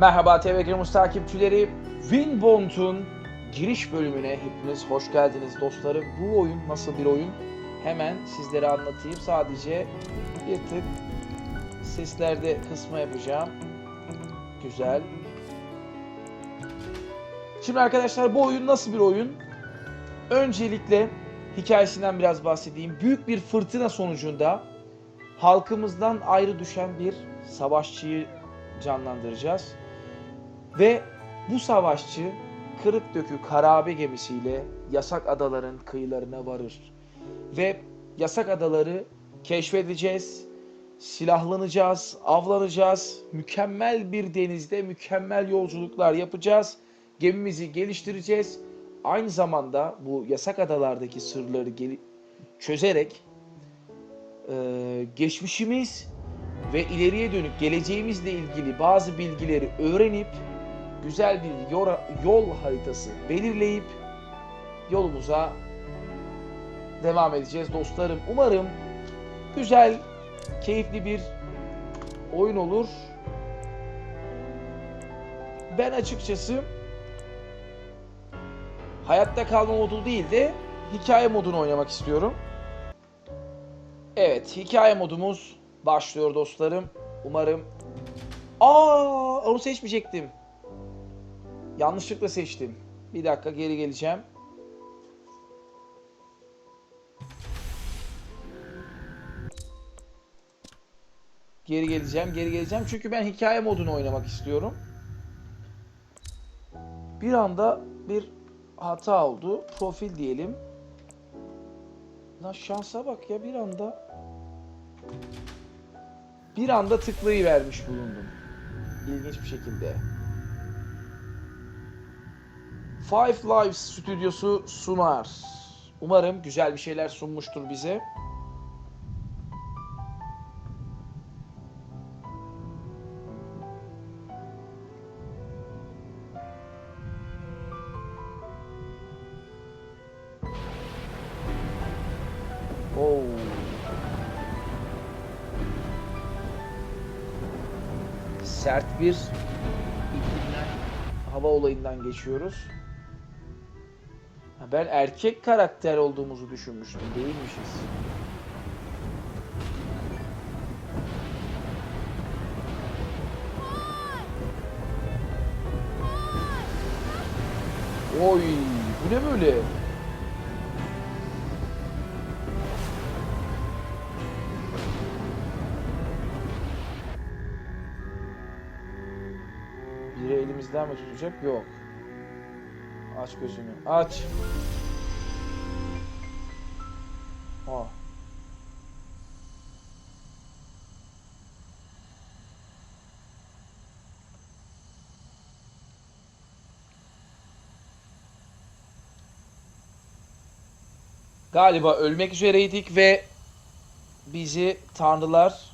Merhaba TV Ekranımız takipçileri. Winbond'un giriş bölümüne hepiniz hoş geldiniz dostlarım. Bu oyun nasıl bir oyun? Hemen sizlere anlatayım. Sadece bir tık seslerde kısma yapacağım. Güzel. Şimdi arkadaşlar bu oyun nasıl bir oyun? Öncelikle hikayesinden biraz bahsedeyim. Büyük bir fırtına sonucunda halkımızdan ayrı düşen bir savaşçıyı canlandıracağız. Ve bu savaşçı kırık dökük harabe gemisiyle yasak adaların kıyılarına varır. Ve yasak adaları keşfedeceğiz, silahlanacağız, avlanacağız, mükemmel bir denizde mükemmel yolculuklar yapacağız, gemimizi geliştireceğiz. Aynı zamanda bu yasak adalardaki sırları çözerek e, geçmişimiz ve ileriye dönük geleceğimizle ilgili bazı bilgileri öğrenip güzel bir yol haritası belirleyip yolumuza devam edeceğiz dostlarım. Umarım güzel, keyifli bir oyun olur. Ben açıkçası hayatta kalma modu değil de hikaye modunu oynamak istiyorum. Evet, hikaye modumuz başlıyor dostlarım. Umarım... Aa, onu seçmeyecektim. Yanlışlıkla seçtim. Bir dakika geri geleceğim. Geri geleceğim, geri geleceğim. Çünkü ben hikaye modunu oynamak istiyorum. Bir anda bir hata oldu. Profil diyelim. Lan şansa bak ya bir anda bir anda tıklayıvermiş bulundum. İlginç bir şekilde. Five Lives stüdyosu sunar. Umarım güzel bir şeyler sunmuştur bize. Oo. Sert bir iklimden, hava olayından geçiyoruz. Ben erkek karakter olduğumuzu düşünmüştüm. Değilmişiz. Oy, bu ne böyle? Biri elimizden mi tutacak? Yok. Aç gözünü. Aç. Aa. Galiba ölmek üzereydik ve bizi tanrılar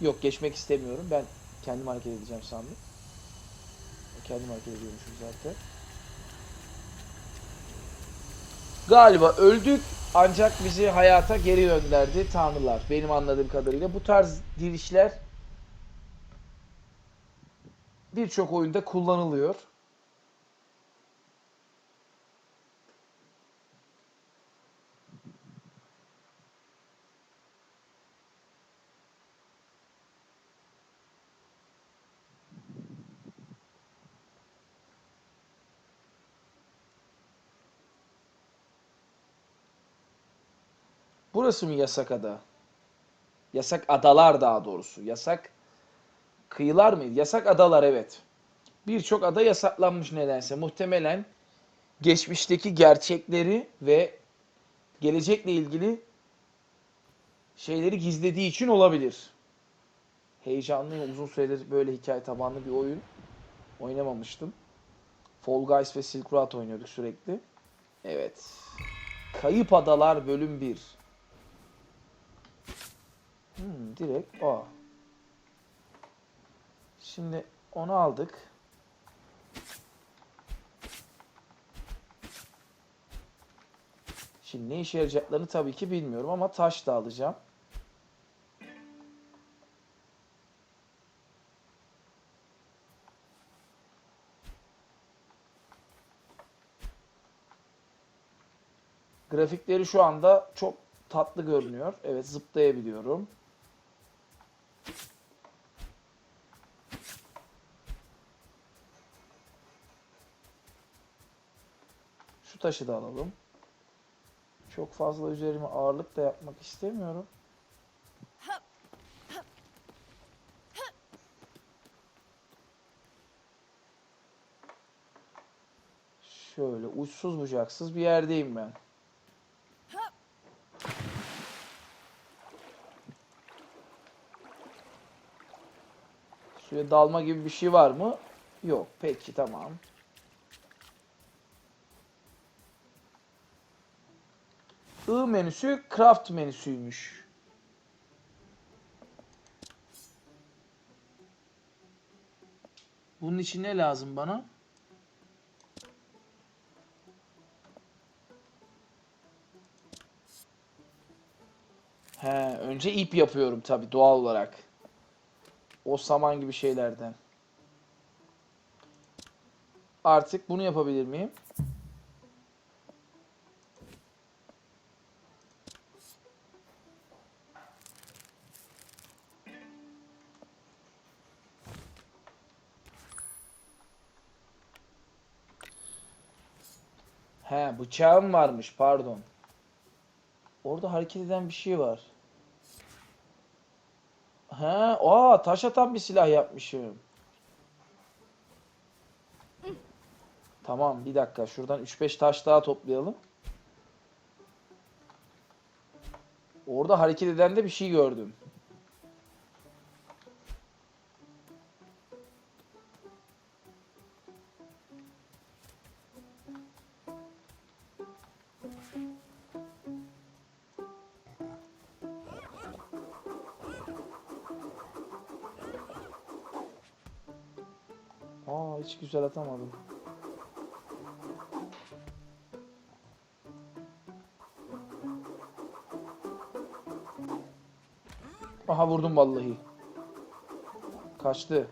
yok geçmek istemiyorum. Ben kendim hareket edeceğim sandım. Kendim hareket ediyormuşum zaten. Galiba öldük ancak bizi hayata geri gönderdi tanrılar. Benim anladığım kadarıyla bu tarz dirişler birçok oyunda kullanılıyor. Burası mı yasak ada? Yasak adalar daha doğrusu. Yasak kıyılar mıydı? Yasak adalar evet. Birçok ada yasaklanmış nedense. Muhtemelen geçmişteki gerçekleri ve gelecekle ilgili şeyleri gizlediği için olabilir. Heyecanlıyım. Uzun süredir böyle hikaye tabanlı bir oyun oynamamıştım. Fall Guys ve Silk Road oynuyorduk sürekli. Evet. Kayıp Adalar bölüm 1. Hmm, direkt o. Şimdi onu aldık. Şimdi ne işe yarayacaklarını tabii ki bilmiyorum ama taş da alacağım. Grafikleri şu anda çok tatlı görünüyor. Evet zıplayabiliyorum. Şu taşı da alalım. Çok fazla üzerime ağırlık da yapmak istemiyorum. Şöyle uçsuz bucaksız bir yerdeyim ben. Suya dalma gibi bir şey var mı? Yok. Peki tamam. I menüsü craft menüsüymüş. Bunun için ne lazım bana? He, önce ip yapıyorum tabii doğal olarak. O saman gibi şeylerden. Artık bunu yapabilir miyim? He, bıçağım varmış, pardon. Orada hareket eden bir şey var. He, aa taş atan bir silah yapmışım. Tamam, bir dakika. Şuradan 3-5 taş daha toplayalım. Orada hareket eden de bir şey gördüm. Güzel atamadım. Aha vurdum vallahi. Kaçtı.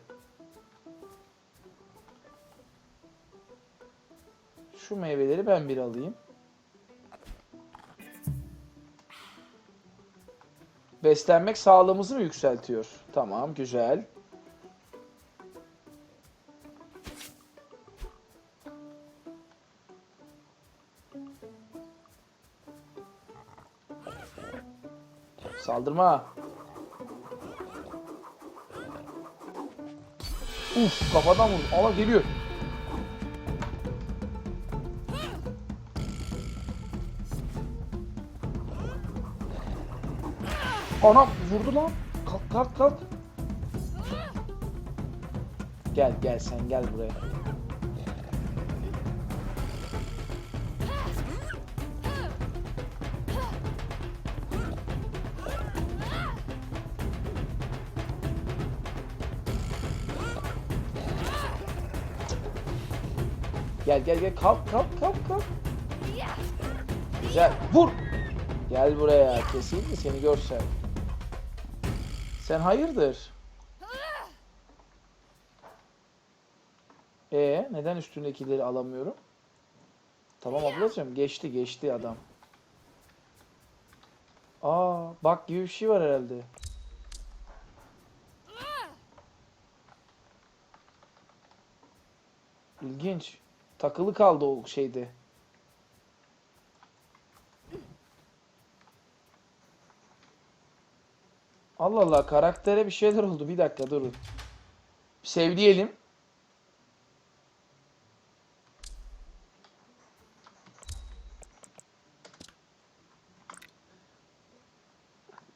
Şu meyveleri ben bir alayım. Beslenmek sağlığımızı mı yükseltiyor? Tamam, güzel. Saldırma. Uf kafadan vurdu. Allah geliyor. Anam vurdu lan. Kalk kalk kalk. Gel gel sen gel buraya. Gel gel gel kalk kalk kalk kalk. Güzel vur. Gel buraya mi seni görsem. Sen hayırdır? E neden üstündekileri alamıyorum? Tamam ablacığım geçti geçti adam. Aa bak gibi bir şey var herhalde. İlginç. Takılı kaldı o şeyde. Allah Allah karaktere bir şeyler oldu. Bir dakika durun. Sev diyelim.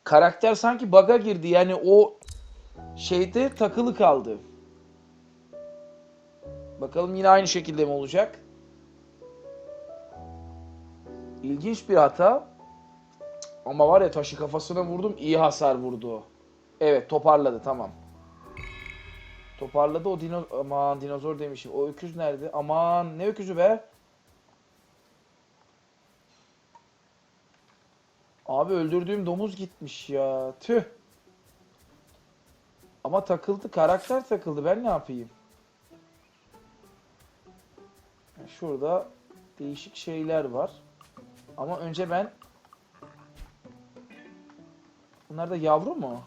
Karakter sanki bug'a girdi. Yani o şeyde takılı kaldı. Bakalım yine aynı şekilde mi olacak? İlginç bir hata. Ama var ya taşı kafasına vurdum iyi hasar vurdu. Evet toparladı tamam. Toparladı o dino aman dinozor demişim. O öküz nerede? Aman ne öküzü be? Abi öldürdüğüm domuz gitmiş ya. Tüh. Ama takıldı. Karakter takıldı. Ben ne yapayım? Şurada değişik şeyler var. Ama önce ben... Bunlar da yavru mu?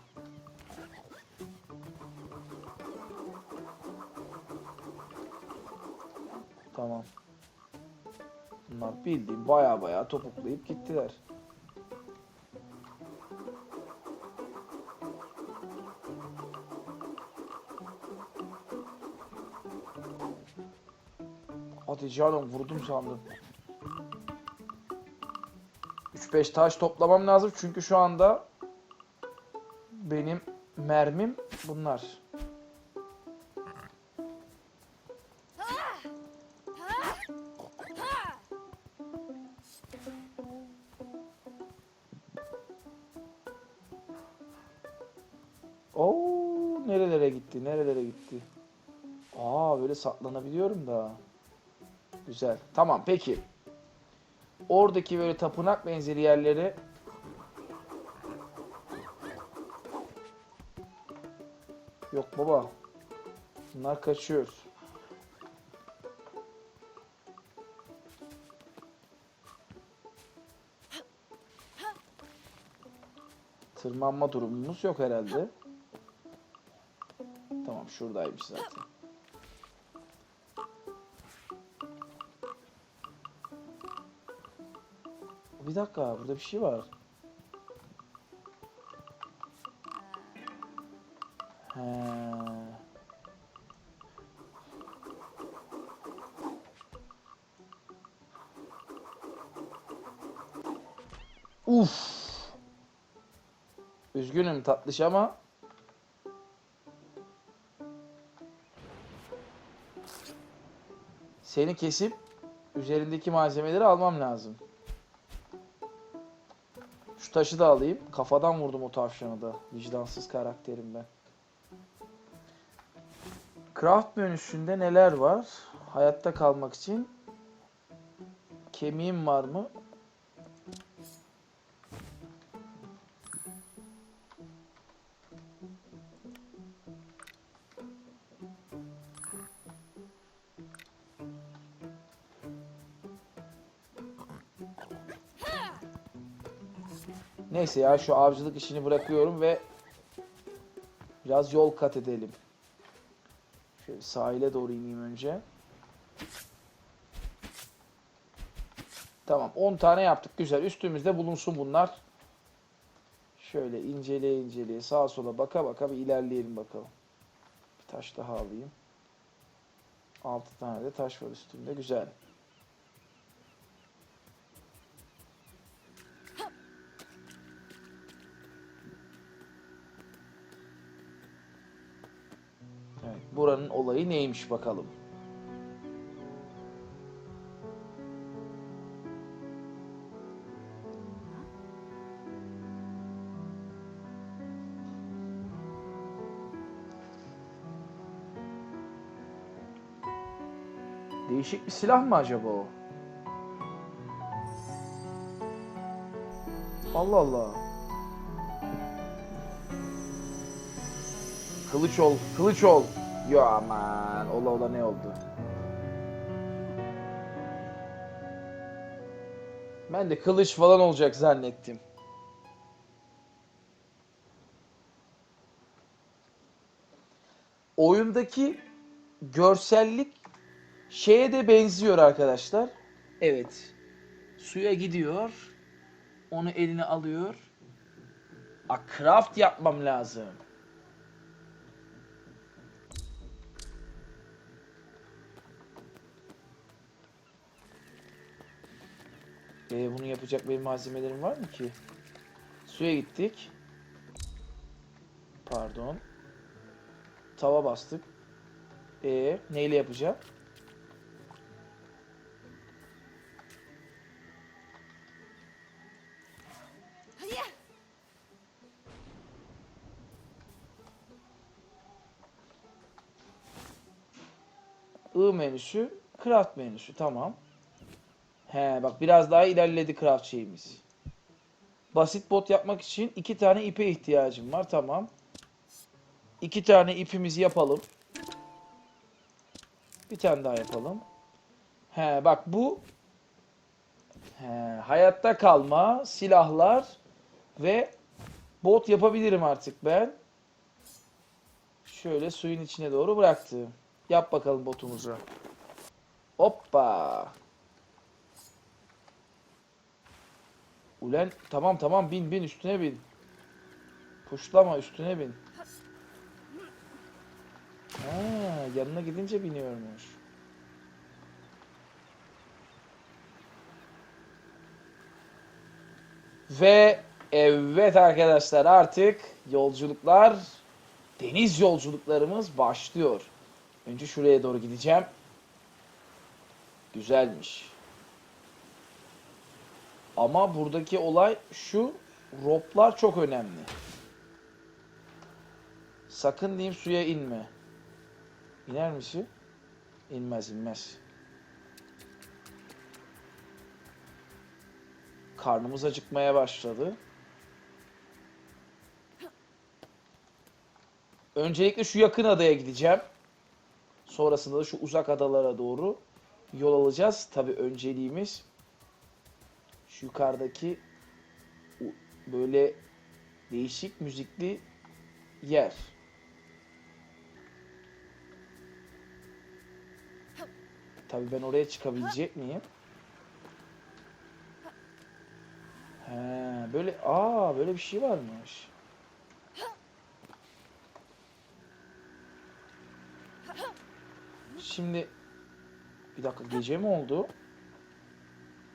Tamam. Bunlar bildiğin baya baya topuklayıp gittiler. Canım vurdum sandım. 3-5 taş toplamam lazım çünkü şu anda benim mermim bunlar. Oo, nerelere gitti? Nerelere gitti? Aa, böyle saklanabiliyorum da. Güzel. Tamam, peki. Oradaki böyle tapınak benzeri yerleri Yok baba. Bunlar kaçıyor. Tırmanma durumumuz yok herhalde. Tamam şuradaymış zaten. Bir dakika burada bir şey var. He. Uf. Üzgünüm tatlış ama seni kesip üzerindeki malzemeleri almam lazım. Taşı da alayım. Kafadan vurdum o tavşanı da. Vicdansız karakterim ben. Craft menüsünde neler var? Hayatta kalmak için kemiğim var mı? Neyse ya şu avcılık işini bırakıyorum ve biraz yol kat edelim. Şöyle sahile doğru ineyim önce. Tamam 10 tane yaptık güzel. Üstümüzde bulunsun bunlar. Şöyle inceleye inceleye sağa sola baka baka bir ilerleyelim bakalım. Bir taş daha alayım. 6 tane de taş var üstünde güzel. Buranın olayı neymiş bakalım. Değişik bir silah mı acaba o? Allah Allah. Kılıç ol, kılıç ol. Yo aman, ola ola ne oldu? Ben de kılıç falan olacak zannettim. Oyundaki görsellik şeye de benziyor arkadaşlar. Evet. Suya gidiyor. Onu eline alıyor. A craft yapmam lazım. Ee, bunu yapacak benim malzemelerim var mı ki? Suya gittik. Pardon. Tava bastık. Ee, neyle yapacağım? I menüsü, craft menüsü tamam. He bak biraz daha ilerledi craft şeyimiz. Basit bot yapmak için iki tane ipe ihtiyacım var tamam. İki tane ipimizi yapalım. Bir tane daha yapalım. He bak bu He, hayatta kalma, silahlar ve bot yapabilirim artık ben. Şöyle suyun içine doğru bıraktı. Yap bakalım botumuzu. Hoppa. Ulen tamam tamam bin bin üstüne bin. Puşlama üstüne bin. Ha, yanına gidince biniyormuş. Ve evet arkadaşlar artık yolculuklar, deniz yolculuklarımız başlıyor. Önce şuraya doğru gideceğim. Güzelmiş. Ama buradaki olay şu, roplar çok önemli. Sakın diyeyim suya inme. İner misin? İnmez inmez. Karnımız acıkmaya başladı. Öncelikle şu yakın adaya gideceğim. Sonrasında da şu uzak adalara doğru yol alacağız. Tabi önceliğimiz şu yukarıdaki böyle değişik müzikli yer. Tabii ben oraya çıkabilecek miyim? He, böyle aa böyle bir şey varmış. Şimdi bir dakika gece mi oldu?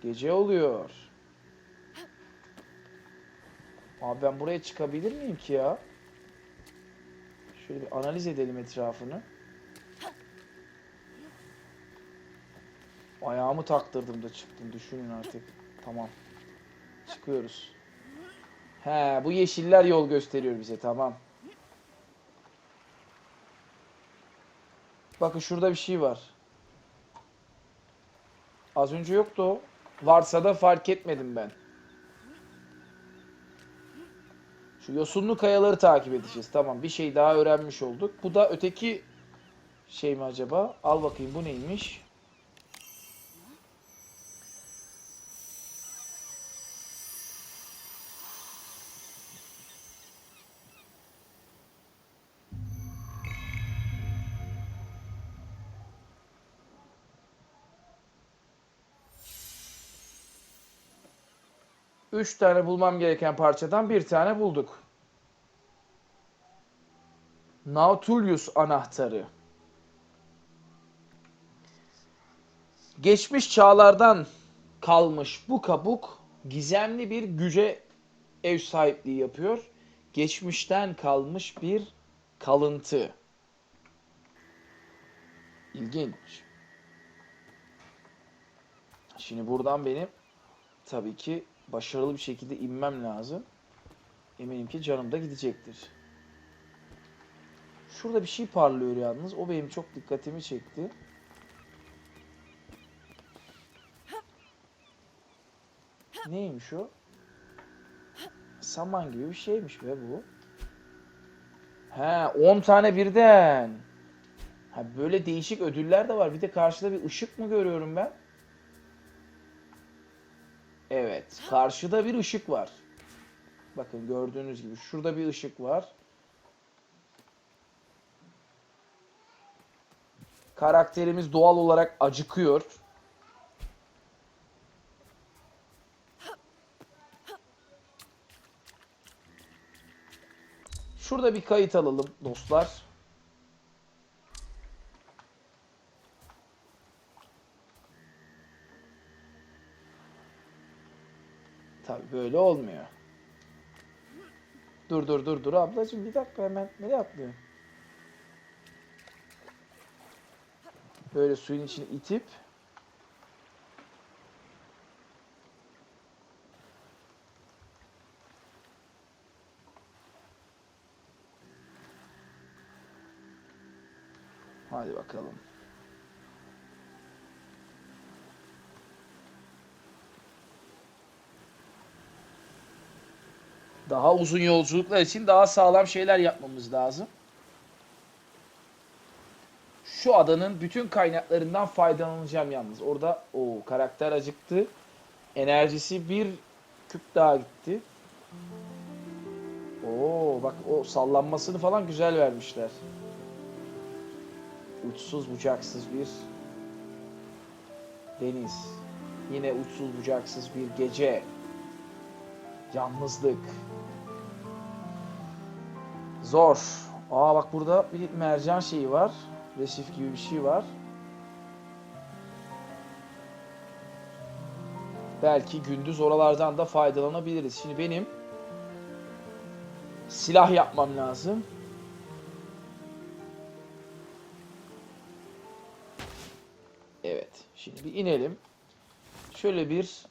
Gece oluyor. Abi ben buraya çıkabilir miyim ki ya? Şöyle bir analiz edelim etrafını. Ayağımı taktırdım da çıktım. Düşünün artık. Tamam. Çıkıyoruz. He, bu yeşiller yol gösteriyor bize. Tamam. Bakın şurada bir şey var. Az önce yoktu o. Varsa da fark etmedim ben. Şu yosunlu kayaları takip edeceğiz. Tamam bir şey daha öğrenmiş olduk. Bu da öteki şey mi acaba? Al bakayım bu neymiş? Üç tane bulmam gereken parçadan bir tane bulduk. Nautilus anahtarı. Geçmiş çağlardan kalmış bu kabuk gizemli bir güce ev sahipliği yapıyor. Geçmişten kalmış bir kalıntı. İlginç. Şimdi buradan benim tabii ki başarılı bir şekilde inmem lazım. Eminim ki canım da gidecektir. Şurada bir şey parlıyor yalnız. O benim çok dikkatimi çekti. Neymiş o? Saman gibi bir şeymiş be bu. He 10 tane birden. Ha böyle değişik ödüller de var. Bir de karşıda bir ışık mı görüyorum ben? Evet. Karşıda bir ışık var. Bakın gördüğünüz gibi şurada bir ışık var. Karakterimiz doğal olarak acıkıyor. Şurada bir kayıt alalım dostlar. Böyle olmuyor. Dur dur dur dur ablacığım bir dakika hemen nereye atlıyorsun? Böyle suyun içine itip Hadi bakalım. Daha uzun yolculuklar için daha sağlam şeyler yapmamız lazım. Şu adanın bütün kaynaklarından faydalanacağım yalnız. Orada o karakter acıktı. Enerjisi bir küp daha gitti. Oo bak o sallanmasını falan güzel vermişler. Uçsuz bucaksız bir deniz. Yine uçsuz bucaksız bir gece. Yalnızlık. Zor. Aa bak burada bir mercan şeyi var. Resif gibi bir şey var. Belki gündüz oralardan da faydalanabiliriz. Şimdi benim silah yapmam lazım. Evet. Şimdi bir inelim. Şöyle bir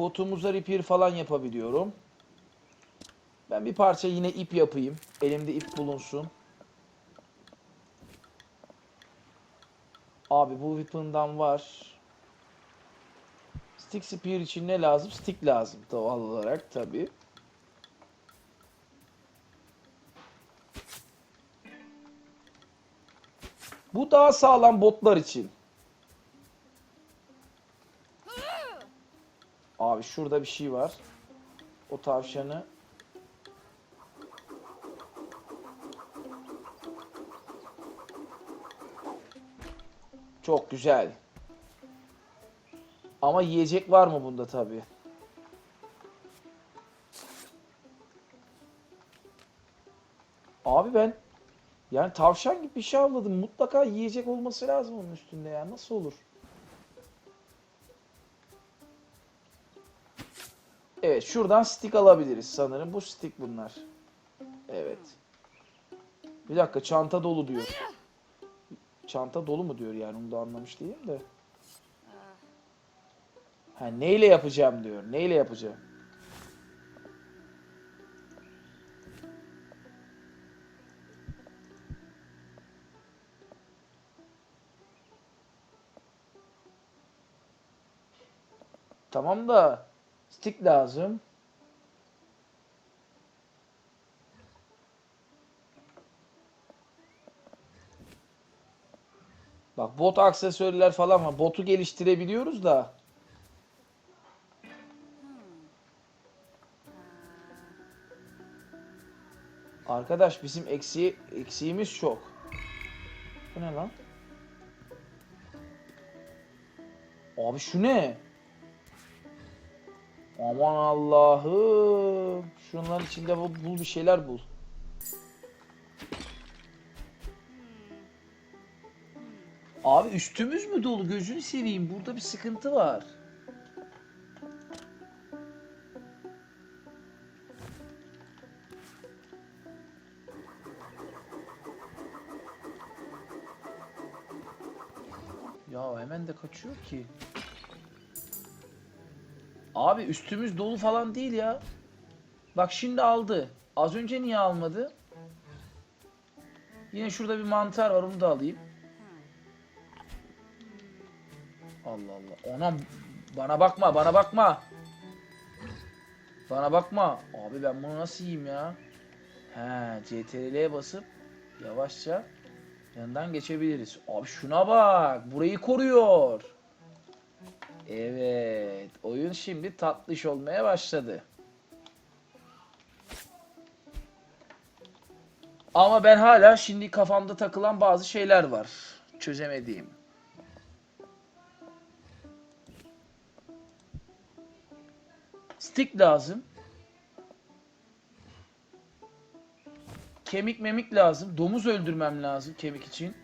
botumuza repair falan yapabiliyorum. Ben bir parça yine ip yapayım. Elimde ip bulunsun. Abi bu weapon'dan var. Stick spear için ne lazım? Stick lazım doğal olarak tabi. Bu daha sağlam botlar için. Abi şurada bir şey var. O tavşanı Çok güzel. Ama yiyecek var mı bunda tabi? Abi ben yani tavşan gibi bir şey avladım. Mutlaka yiyecek olması lazım onun üstünde ya. Nasıl olur? Evet şuradan stick alabiliriz sanırım. Bu stick bunlar. Evet. Bir dakika çanta dolu diyor. Çanta dolu mu diyor yani onu da anlamış değilim de. Ha neyle yapacağım diyor. Neyle yapacağım? Tamam da stick lazım. Bak bot aksesuarlar falan var. Botu geliştirebiliyoruz da. Arkadaş bizim eksiği, eksiğimiz çok. Bu ne lan? Abi şu ne? Aman Allah'ım. Şunların içinde bul, bul bir şeyler bul. Abi üstümüz mü dolu? Gözünü seveyim. Burada bir sıkıntı var. Ya hemen de kaçıyor ki. Abi üstümüz dolu falan değil ya. Bak şimdi aldı. Az önce niye almadı? Yine şurada bir mantar var onu da alayım. Allah Allah. Ona bana bakma, bana bakma. Bana bakma. Abi ben bunu nasıl yiyeyim ya? He, CTRL'ye basıp yavaşça yanından geçebiliriz. Abi şuna bak. Burayı koruyor. Evet. Oyun şimdi tatlış olmaya başladı. Ama ben hala şimdi kafamda takılan bazı şeyler var. Çözemediğim. Stick lazım. Kemik memik lazım. Domuz öldürmem lazım kemik için.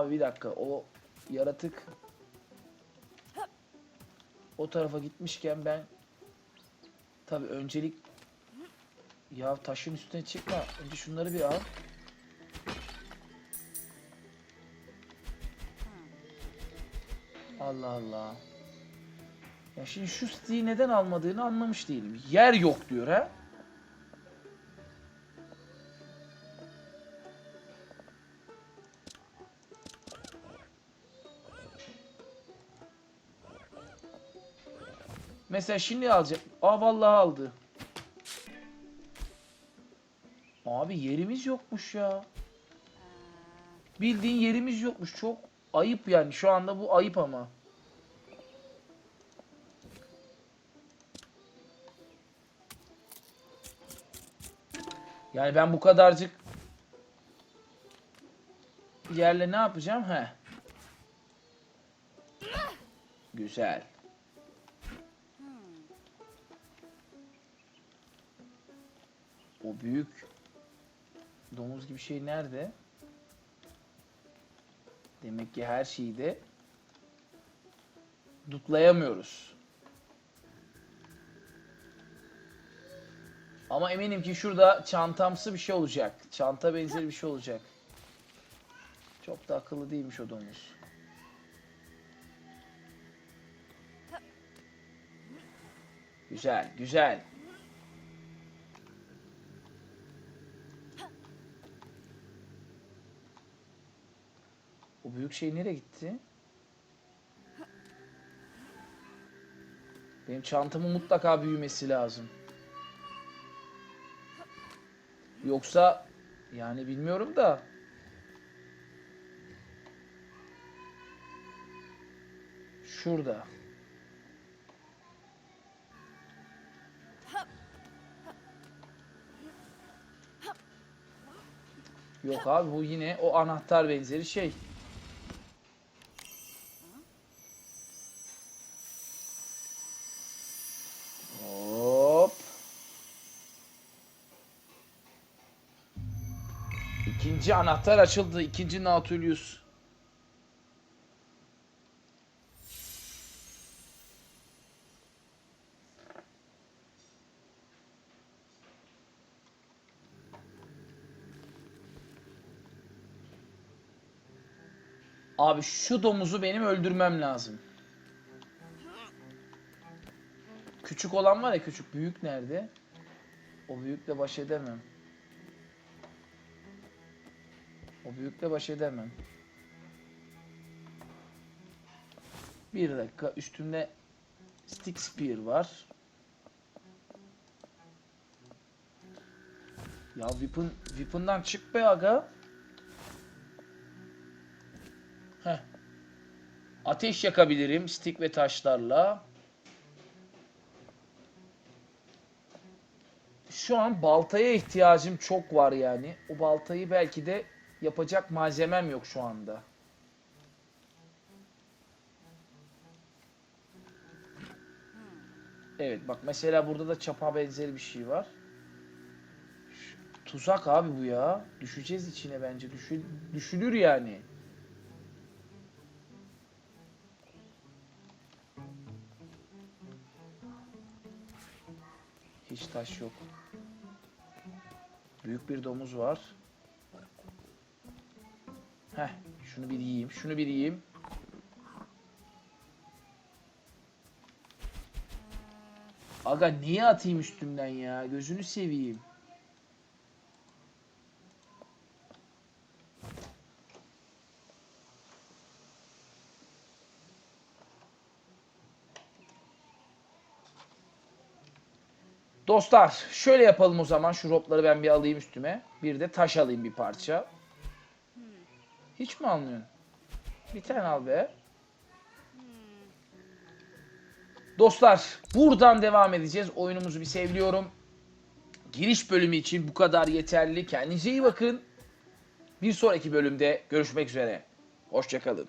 Abi bir dakika o yaratık o tarafa gitmişken ben tabi öncelik ya taşın üstüne çıkma önce şunları bir al. Allah Allah. Ya şimdi şu siteyi neden almadığını anlamış değilim. Yer yok diyor ha. Mesela şimdi alacak. Aa vallahi aldı. Abi yerimiz yokmuş ya. Bildiğin yerimiz yokmuş. Çok ayıp yani. Şu anda bu ayıp ama. Yani ben bu kadarcık yerle ne yapacağım? He. Güzel. O büyük domuz gibi şey nerede? Demek ki her şeyi de dutlayamıyoruz. Ama eminim ki şurada çantamsı bir şey olacak. Çanta benzeri bir şey olacak. Çok da akıllı değilmiş o domuz. Güzel, güzel. O büyük şey nereye gitti? Benim çantamın mutlaka büyümesi lazım. Yoksa yani bilmiyorum da şurada. Yok abi bu yine o anahtar benzeri şey. İkinci anahtar açıldı. İkinci Nautilus. Abi şu domuzu benim öldürmem lazım. Küçük olan var ya küçük. Büyük nerede? O büyükle baş edemem. O büyükle baş edemem. Bir dakika. Üstümde Stick Spear var. Ya Weapon, Weapon'dan çık be aga. Heh. Ateş yakabilirim stick ve taşlarla. Şu an baltaya ihtiyacım çok var yani. O baltayı belki de yapacak malzemem yok şu anda. Evet bak mesela burada da çapa benzeri bir şey var. Tuzak abi bu ya. Düşeceğiz içine bence. Düşü- düşülür yani. Hiç taş yok. Büyük bir domuz var. Heh, şunu bir yiyeyim, şunu bir yiyeyim. Aga niye atayım üstümden ya? Gözünü seveyim. Dostlar şöyle yapalım o zaman. Şu ropları ben bir alayım üstüme. Bir de taş alayım bir parça. Hiç mi almıyorsun? Bir tane al be. Dostlar buradan devam edeceğiz. Oyunumuzu bir sevliyorum. Giriş bölümü için bu kadar yeterli. Kendinize iyi bakın. Bir sonraki bölümde görüşmek üzere. Hoşçakalın.